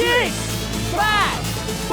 식스 파이브 포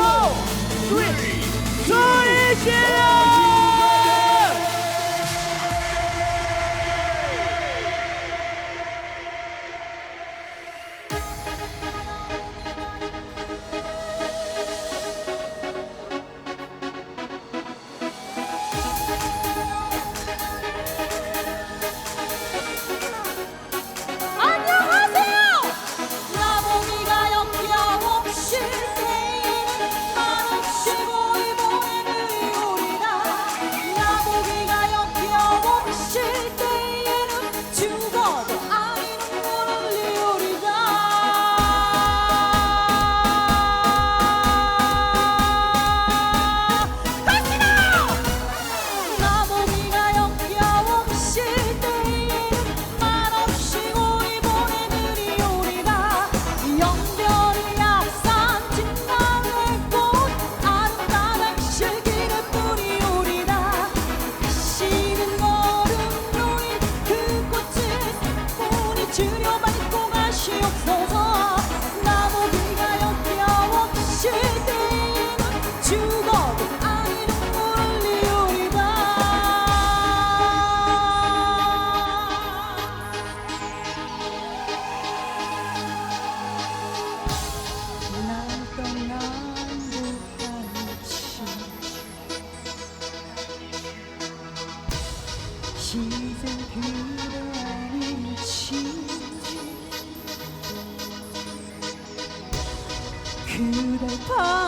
그댈 바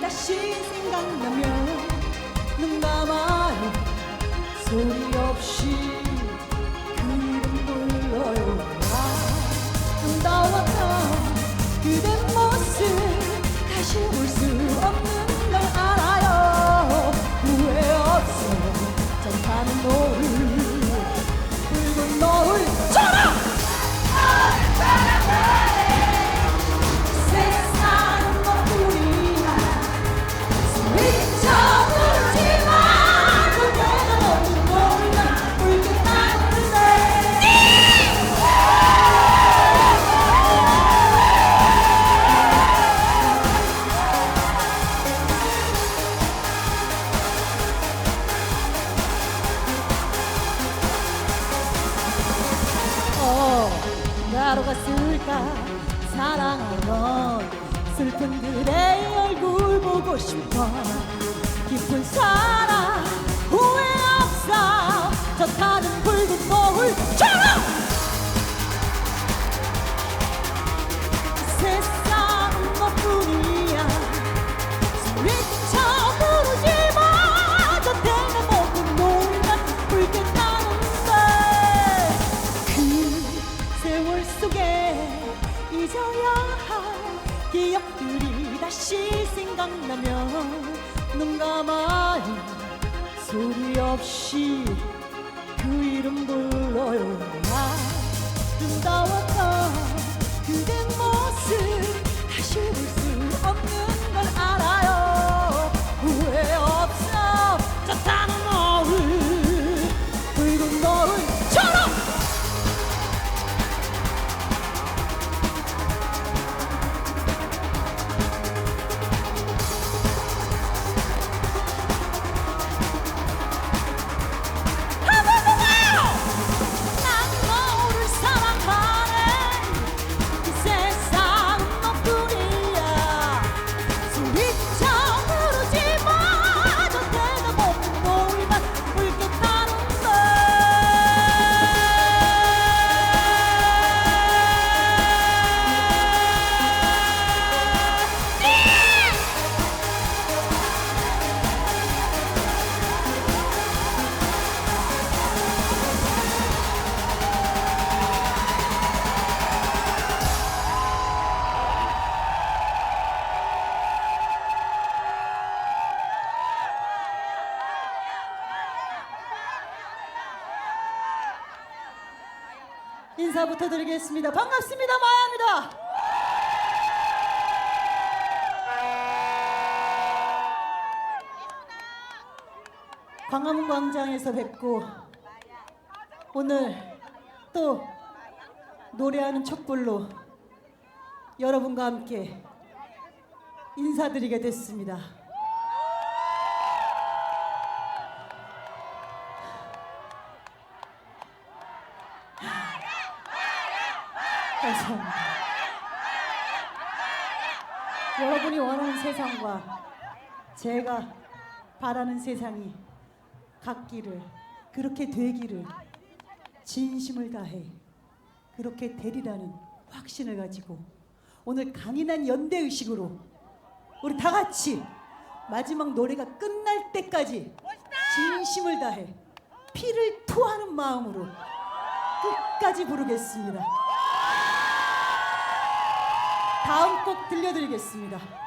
다시 생각나면 눈 감아요. 소리 없이 그 이름 불러요. 아름다웠던 그대 모습 다시 볼 수 없는 나로 갔을까? 사랑하던 슬픈 그대의 얼굴 보고 싶어. 깊은 사랑 후회 없어. 저 타는 붉은 노을 생각나면 눈 감아요. 소리 없이 드리겠습니다. 반갑습니다. 마야입니다. 광화문 광장에서 뵙고 오늘 또 노래하는 촛불로 여러분과 함께 인사드리게 됐습니다. 감사합니다. 여러분이 원하는 세상과 제가 바라는 세상이 같기를 그렇게 되기를 진심을 다해 그렇게 되리라는 확신을 가지고 오늘 강인한 연대 의식으로 우리 다 같이 마지막 노래가 끝날 때까지 진심을 다해 피를 토하는 마음으로 끝까지 부르겠습니다. 다음 곡 들려드리겠습니다.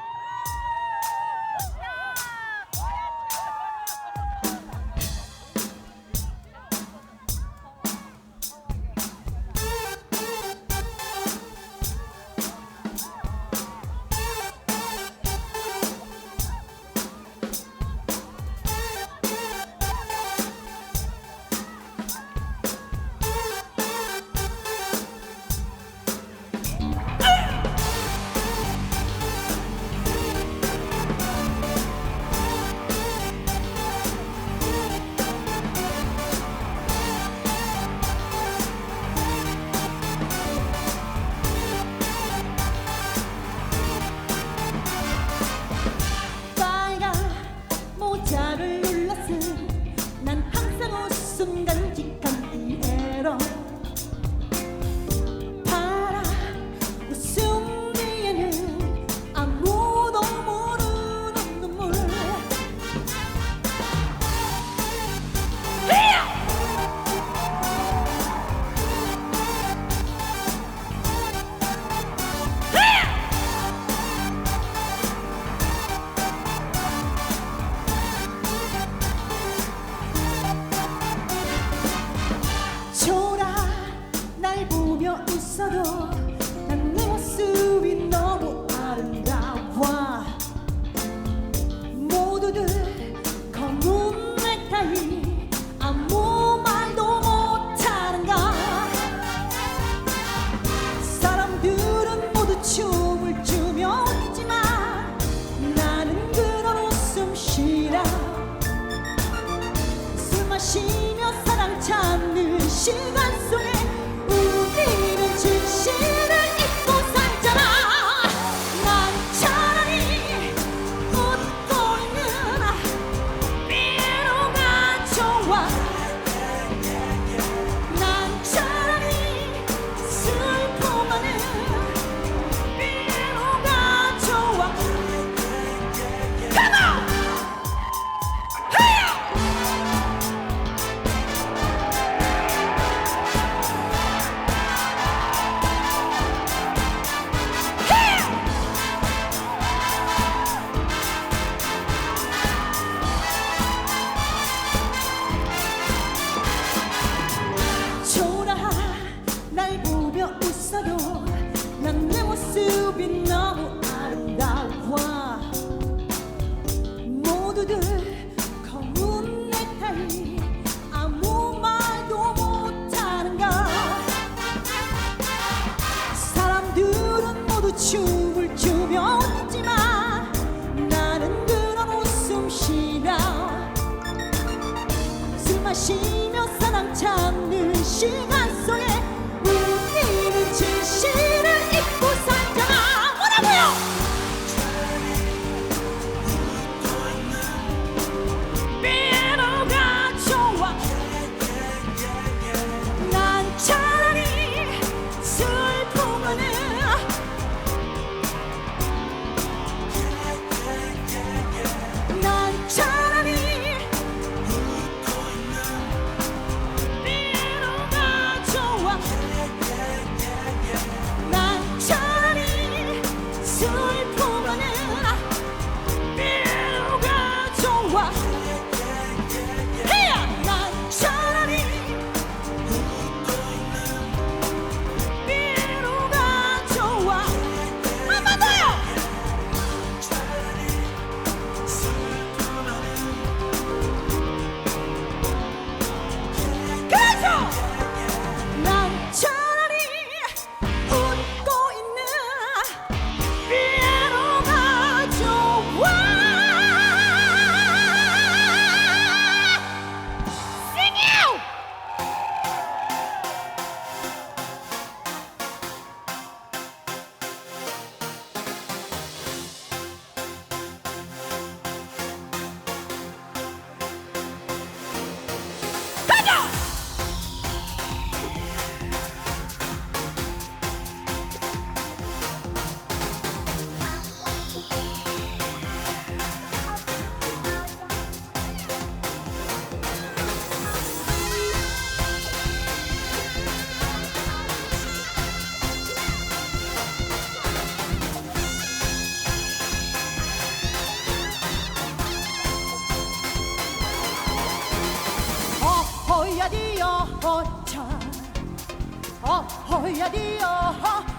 라디오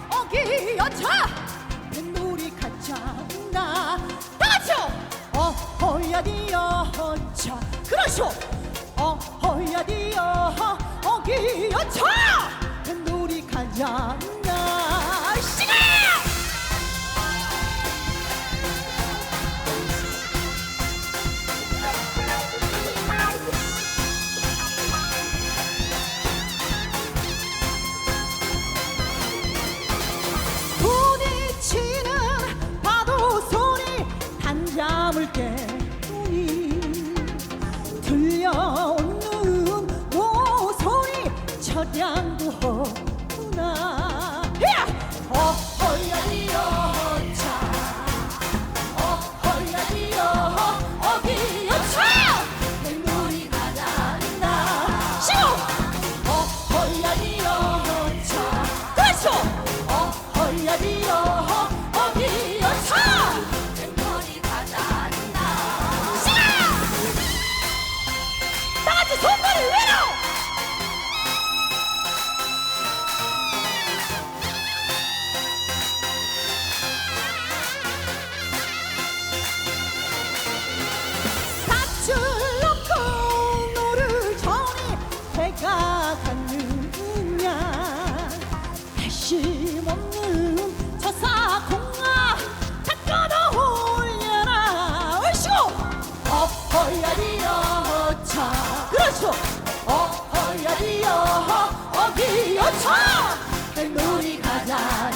어기 여차 뱃놀이 가자 한다 다 같이요. 어허야디오 허차 그러쇼 어허야디오 어기 여차 뱃놀이 가자 한다 again. 어허야리어차. 그렇죠. 어허야리어 어기어차. 백놀이 가자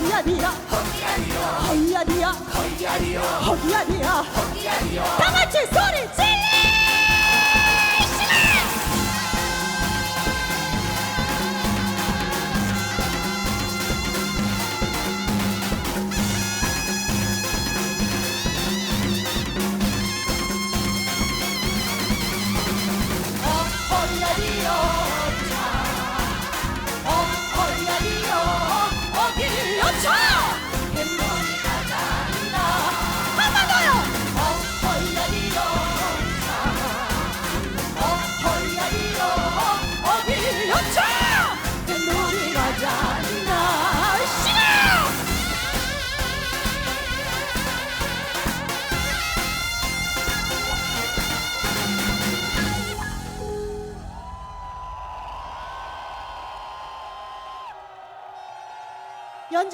허기아리야. 허기아리야. 허기아리야. 허기아리야. 허기아리야. 다 같이 소리 질러!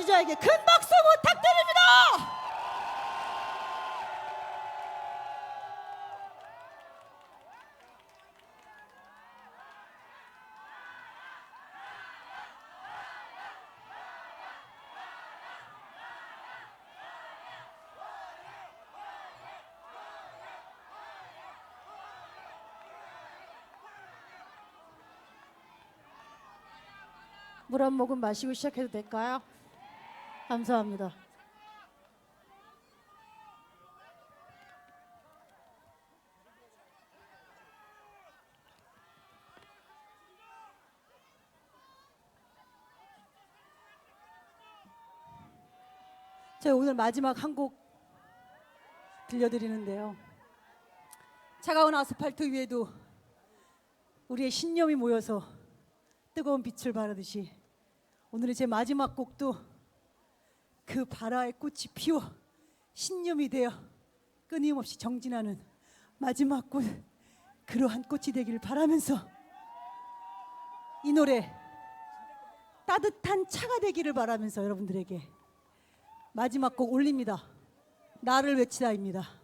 주자에게 큰 박수 부탁드립니다. 물 한 모금 마시고 시작해도 될까요? 감사합니다. 제가 오늘 마지막 한 곡 들려드리는데요. 차가운 아스팔트 위에도 우리의 신념이 모여서 뜨거운 빛을 발하듯이 오늘의 제 마지막 곡도 그 바라의 꽃이 피어 신념이 되어 끊임없이 정진하는 마지막 꽃 그러한 꽃이 되기를 바라면서 이 노래 따뜻한 차가 되기를 바라면서 여러분들에게 마지막 곡 올립니다. 나를 외치다입니다.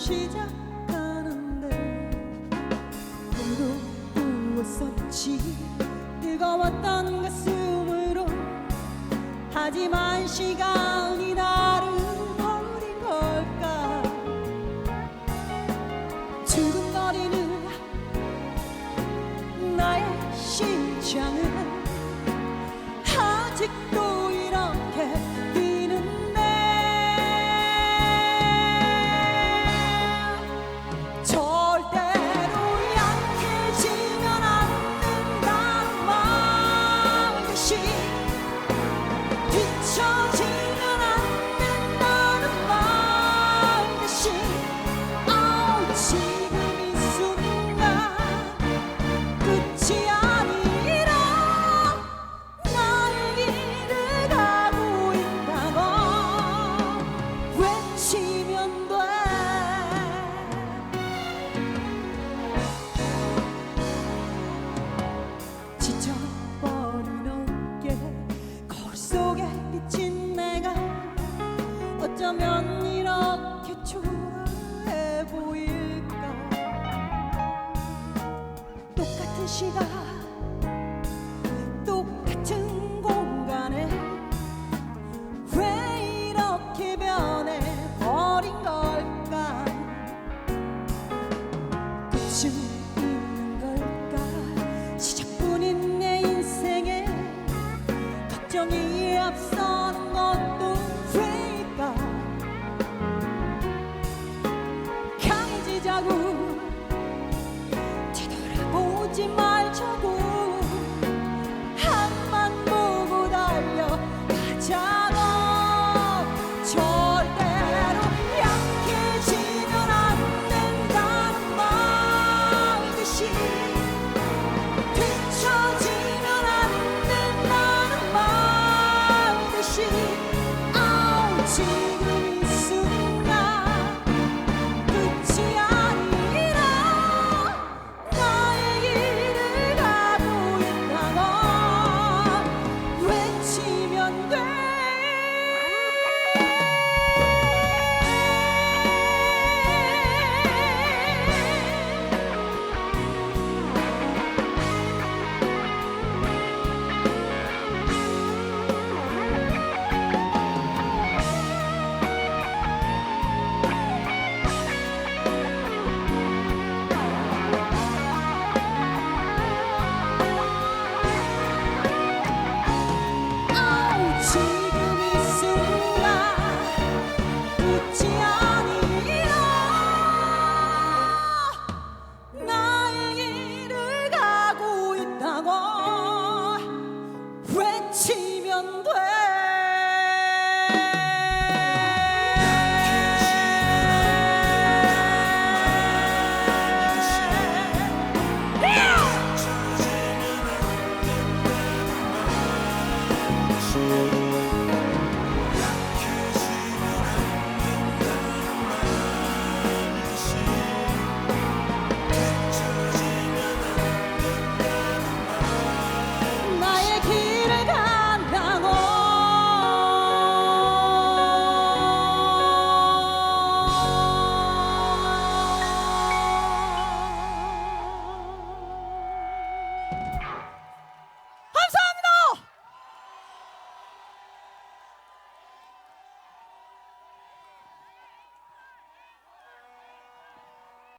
하루